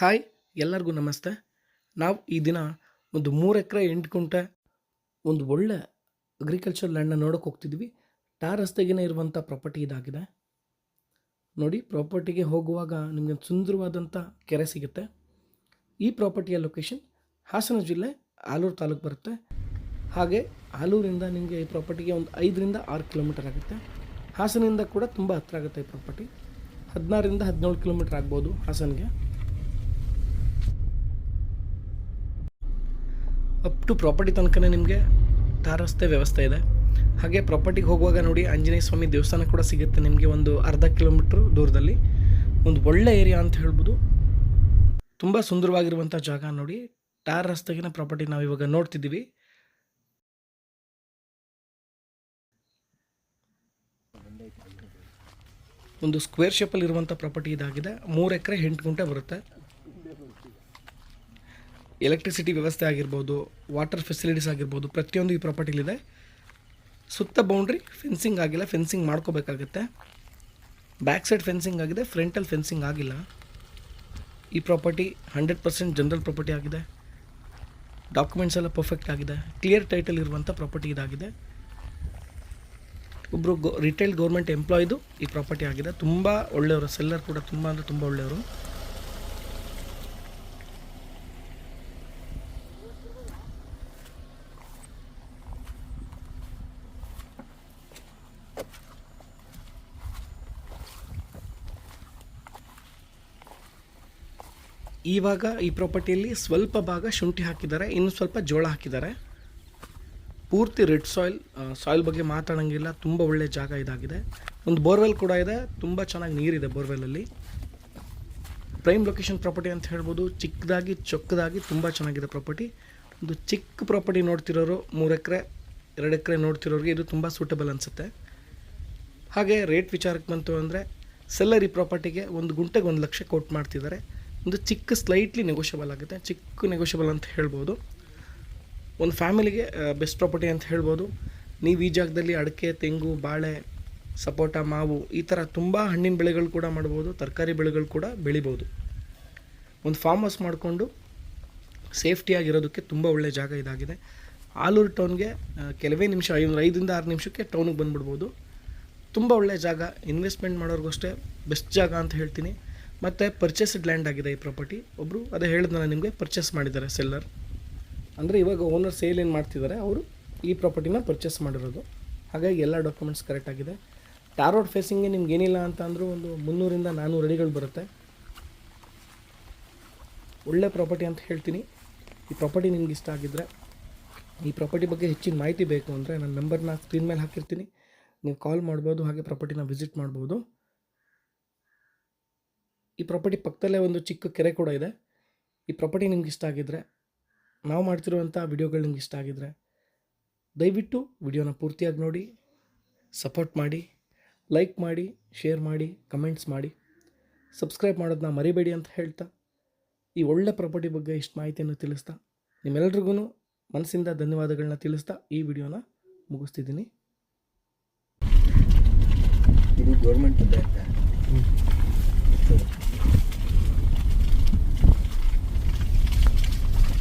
Hi, ಎಲ್ಲರಿಗೂ ನಮಸ್ತೆ. ನಾವು ಈ ದಿನ ಒಂದು ಮೂರು ಎಕರೆ ಎಂಟು ಕುಂಟೆ ಒಂದು ಒಳ್ಳೆ ಅಗ್ರಿಕಲ್ಚರ್ ಲ್ಯಾಂಡ್ನ ನೋಡೋಕೆ ಹೋಗ್ತಿದ್ವಿ. ಟಾರ್ ರಸ್ತೆಗೆನೇ ಇರುವಂಥ ಪ್ರಾಪರ್ಟಿ ಇದಾಗಿದೆ. ನೋಡಿ ಪ್ರಾಪರ್ಟಿಗೆ ಹೋಗುವಾಗ ನಿಮಗೆ ಸುಂದರವಾದಂಥ ಕೆರೆ ಸಿಗುತ್ತೆ. ಈ ಪ್ರಾಪರ್ಟಿಯ ಲೊಕೇಶನ್ ಹಾಸನ ಜಿಲ್ಲೆ ಆಲೂರು ತಾಲೂಕು ಬರುತ್ತೆ. ಹಾಗೆ ಆಲೂರಿಂದ ನಿಮಗೆ ಈ ಪ್ರಾಪರ್ಟಿಗೆ ಒಂದು ಐದರಿಂದ ಆರು ಕಿಲೋಮೀಟರ್ ಆಗುತ್ತೆ. ಹಾಸನದಿಂದ ಕೂಡ ತುಂಬ ಹತ್ತಿರ ಆಗುತ್ತೆ ಈ ಪ್ರಾಪರ್ಟಿ ಹದಿನಾರರಿಂದ ಹದಿನೇಳು ಕಿಲೋಮೀಟರ್ ಆಗ್ಬೋದು ಹಾಸನ್ಗೆ. ಅಪ್ ಟು ಪ್ರಾಪರ್ಟಿ ತನಕನೇ ನಿಮಗೆ ಟಾರ್ ರಸ್ತೆ ವ್ಯವಸ್ಥೆ ಇದೆ. ಹಾಗೆ ಪ್ರಾಪರ್ಟಿಗೆ ಹೋಗುವಾಗ ನೋಡಿ ಆಂಜನೇಯ ಸ್ವಾಮಿ ದೇವಸ್ಥಾನ ಕೂಡ ಸಿಗುತ್ತೆ ನಿಮಗೆ ಒಂದು ಅರ್ಧ ಕಿಲೋಮೀಟ್ರ್ ದೂರದಲ್ಲಿ. ಒಂದು ಒಳ್ಳೆ ಏರಿಯಾ ಅಂತ ಹೇಳ್ಬೋದು. ತುಂಬ ಸುಂದರವಾಗಿರುವಂಥ ಜಾಗ ನೋಡಿ. ಟಾರ್ ರಸ್ತೆಗಿನ ಪ್ರಾಪರ್ಟಿ ನಾವು ಇವಾಗ ನೋಡ್ತಿದ್ದೀವಿ. ಒಂದು ಸ್ಕ್ವೇರ್ ಶೇಪಲ್ಲಿ ಇರುವಂಥ ಪ್ರಾಪರ್ಟಿ ಇದಾಗಿದೆ. ಮೂರು ಎಕರೆ ಎಂಟು ಗುಂಟೆ ಬರುತ್ತೆ. ಎಲೆಕ್ಟ್ರಿಸಿಟಿ ವ್ಯವಸ್ಥೆ ಆಗಿರ್ಬೋದು ವಾಟರ್ ಫೆಸಿಲಿಟೀಸ್ ಆಗಿರ್ಬೋದು, ಪ್ರತಿಯೊಂದು ಈ ಪ್ರಾಪರ್ಟಿಲಿದೆ ಸುತ್ತ ಬೌಂಡ್ರಿ ಫೆನ್ಸಿಂಗ್ ಆಗಿಲ್ಲ ಫೆನ್ಸಿಂಗ್ ಮಾಡ್ಕೋಬೇಕಾಗುತ್ತೆ. ಬ್ಯಾಕ್ ಸೈಡ್ ಫೆನ್ಸಿಂಗ್ ಆಗಿದೆ ಫ್ರಂಟಲ್ಲಿ ಫೆನ್ಸಿಂಗ್ ಆಗಿಲ್ಲ. ಈ property hundred percent general property ಆಗಿದೆ. ಡಾಕ್ಯುಮೆಂಟ್ಸ್ ಎಲ್ಲ ಪರ್ಫೆಕ್ಟ್ ಆಗಿದೆ. ಕ್ಲಿಯರ್ ಟೈಟಲ್ ಇರುವಂಥ ಪ್ರಾಪರ್ಟಿ ಇದಾಗಿದೆ. ಒಬ್ಬರು ಗೋ ರಿಟೈಲ್ ಗೌರ್ಮೆಂಟ್ ಎಂಪ್ಲಾಯ್ದು ಈ ಪ್ರಾಪರ್ಟಿ ಆಗಿದೆ. ತುಂಬ ಒಳ್ಳೆಯವರು ಸೆಲ್ಲರ್ ಕೂಡ ತುಂಬ ಅಂದರೆ ತುಂಬ ಒಳ್ಳೆಯವರು. ಇವಾಗ ಈ ಪ್ರಾಪರ್ಟಿಯಲ್ಲಿ ಸ್ವಲ್ಪ ಭಾಗ ಶುಂಠಿ ಹಾಕಿದ್ದಾರೆ, ಇನ್ನು ಸ್ವಲ್ಪ ಜೋಳ ಹಾಕಿದ್ದಾರೆ. ಪೂರ್ತಿ ರೆಡ್ ಸಾಯಿಲ್ ಸಾಯಿಲ್ ಬಗ್ಗೆ ಮಾತಾಡೋಂಗಿಲ್ಲ, ತುಂಬ ಒಳ್ಳೆ ಜಾಗ ಇದಾಗಿದೆ. ಒಂದು ಬೋರ್ವೆಲ್ ಕೂಡ ಇದೆ, ತುಂಬ ಚೆನ್ನಾಗಿ ನೀರಿದೆ ಬೋರ್ವೆಲಲ್ಲಿ ಪ್ರೈಮ್ ಲೊಕೇಶನ್ ಪ್ರಾಪರ್ಟಿ ಅಂತ ಹೇಳ್ಬೋದು, ಚಿಕ್ಕದಾಗಿ, ಚೊಕ್ಕದಾಗಿ ತುಂಬ ಚೆನ್ನಾಗಿದೆ ಪ್ರಾಪರ್ಟಿ ಒಂದು ಚಿಕ್ಕ ಪ್ರಾಪರ್ಟಿ ನೋಡ್ತಿರೋರು ಮೂರು ಎಕರೆ, ಎರಡು ಎಕರೆ ನೋಡ್ತಿರೋರಿಗೆ ಇದು ತುಂಬ ಸೂಟಬಲ್ ಅನಿಸುತ್ತೆ. ಹಾಗೆ ರೇಟ್ ವಿಚಾರಕ್ಕೆ ಬಂತು ಅಂದರೆ ಸೆಲ್ಲರಿ ಪ್ರಾಪರ್ಟಿಗೆ ಒಂದು ಗುಂಟೆಗೆ ಒಂದು ಲಕ್ಷ ಕೋಟ್ ಮಾಡ್ತಿದ್ದಾರೆ. ಒಂದು ಚಿಕ್ಕ ಸ್ಲೈಟ್ಲಿ ನೆಗೋಷಿಯಬಲ್ ಆಗುತ್ತೆ. ಚಿಕ್ಕ ನೆಗೋಷಿಯಬಲ್ ಅಂತ ಹೇಳ್ಬೋದು. ಒಂದು ಫ್ಯಾಮಿಲಿಗೆ ಬೆಸ್ಟ್ ಪ್ರಾಪರ್ಟಿ ಅಂತ ಹೇಳ್ಬೋದು. ನೀವು ಈ ಜಾಗದಲ್ಲಿ ಅಡಿಕೆ, ತೆಂಗು, ಬಾಳೆ, ಸಪೋಟ, ಮಾವು ಈ ಥರ ತುಂಬ ಹಣ್ಣಿನ ಬೆಳೆಗಳು ಕೂಡ ಮಾಡ್ಬೋದು, ತರಕಾರಿ ಬೆಳೆಗಳು ಕೂಡ ಬೆಳಿಬೋದು. ಒಂದು ಫಾರ್ಮ್ ಹೌಸ್ ಮಾಡಿಕೊಂಡು ಸೇಫ್ಟಿಯಾಗಿರೋದಕ್ಕೆ ತುಂಬ ಒಳ್ಳೆಯ ಜಾಗ ಇದಾಗಿದೆ. ಆಲೂರು ಟೌನ್ಗೆ ಕೆಲವೇ ನಿಮಿಷ, ಐದು, ಐದರಿಂದ ಆರು ನಿಮಿಷಕ್ಕೆ ಟೌನಿಗೆ ಬಂದುಬಿಡ್ಬೋದು. ತುಂಬ ಒಳ್ಳೆಯ ಜಾಗ. ಇನ್ವೆಸ್ಟ್ಮೆಂಟ್ ಮಾಡೋರಿಗೂ ಅಷ್ಟೇ ಬೆಸ್ಟ್ ಜಾಗ ಅಂತ ಹೇಳ್ತೀನಿ. ಮತ್ತು ಪರ್ಚೇಸ್ಡ್ ಲ್ಯಾಂಡ್ ಆಗಿದೆ ಈ ಪ್ರಾಪರ್ಟಿ ಒಬ್ಬರು ಅದೇ ಹೇಳಿದ್ನಲ್ಲ ನಿಮಗೆ ಪರ್ಚೇಸ್ ಮಾಡಿದ್ದಾರೆ ಸೆಲ್ಲರ್ ಅಂದರೆ ಇವಾಗ ಓನರ್ ಸೇಲ್ ಏನು ಮಾಡ್ತಿದ್ದಾರೆ, ಅವರು ಈ ಪ್ರಾಪರ್ಟಿನ ಪರ್ಚೇಸ್ ಮಾಡಿರೋದು. ಹಾಗಾಗಿ ಎಲ್ಲ ಡಾಕ್ಯುಮೆಂಟ್ಸ್ ಕರೆಕ್ಟ್ ಆಗಿದೆ. ಟಾರ್ ರೋಡ್ ಫೇಸಿಂಗ್ಗೆ ನಿಮ್ಗೆ ಏನಿಲ್ಲ ಅಂತ ಅಂದರೂ ಒಂದು ಮುನ್ನೂರಿಂದ ನಾನ್ನೂರು ಅಡಿಗಳು ಬರುತ್ತೆ. ಒಳ್ಳೆ ಪ್ರಾಪರ್ಟಿ ಅಂತ ಹೇಳ್ತೀನಿ. ಈ ಪ್ರಾಪರ್ಟಿ ನಿಮ್ಗೆ ಇಷ್ಟ ಆಗಿದ್ದರೆ ಈ ಪ್ರಾಪರ್ಟಿ ಬಗ್ಗೆ ಹೆಚ್ಚಿನ ಮಾಹಿತಿ ಬೇಕು ಅಂದರೆ ನನ್ನ ನಂಬರ್ನ ಸ್ಕ್ರೀನ್ ಮೇಲೆ ಹಾಕಿರ್ತೀನಿ. ನೀವು ಕಾಲ್ ಮಾಡ್ಬೋದು, ಹಾಗೆ ಪ್ರಾಪರ್ಟಿನ ವಿಸಿಟ್ ಮಾಡ್ಬೋದು. ಈ ಪ್ರಾಪರ್ಟಿ ಪಕ್ಕದಲ್ಲೇ ಒಂದು ಚಿಕ್ಕ ಕೆರೆ ಕೂಡ ಇದೆ. ಈ ಪ್ರಾಪರ್ಟಿ ನಿಮ್ಗೆ ಇಷ್ಟ ಆಗಿದ್ದರೆ ನಾವು ಮಾಡ್ತಿರುವಂಥ ವಿಡಿಯೋಗಳು ನಿಮ್ಗೆ ಇಷ್ಟ ಆಗಿದ್ದರೆ ದಯವಿಟ್ಟು ವಿಡಿಯೋನ ಪೂರ್ತಿಯಾಗಿ ನೋಡಿ ಸಪೋರ್ಟ್ ಮಾಡಿ ಲೈಕ್ ಮಾಡಿ ಶೇರ್ ಮಾಡಿ ಕಮೆಂಟ್ಸ್ ಮಾಡಿ. ಸಬ್ಸ್ಕ್ರೈಬ್ ಮಾಡೋದನ್ನ ಮರಿಬೇಡಿ ಅಂತ ಹೇಳ್ತಾ ಈ ಒಳ್ಳೆ ಪ್ರಾಪರ್ಟಿ ಬಗ್ಗೆ ಇಷ್ಟು ಮಾಹಿತಿಯನ್ನು ತಿಳಿಸ್ತಾ ನಿಮ್ಮೆಲ್ರಿಗೂ ಮನಸ್ಸಿಂದ ಧನ್ಯವಾದಗಳನ್ನ ತಿಳಿಸ್ತಾ ಈ ವಿಡಿಯೋನ ಮುಗಿಸ್ತಿದ್ದೀನಿ. ಇದು ಗೌರ್ಮೆಂಟ್ ಅಂತ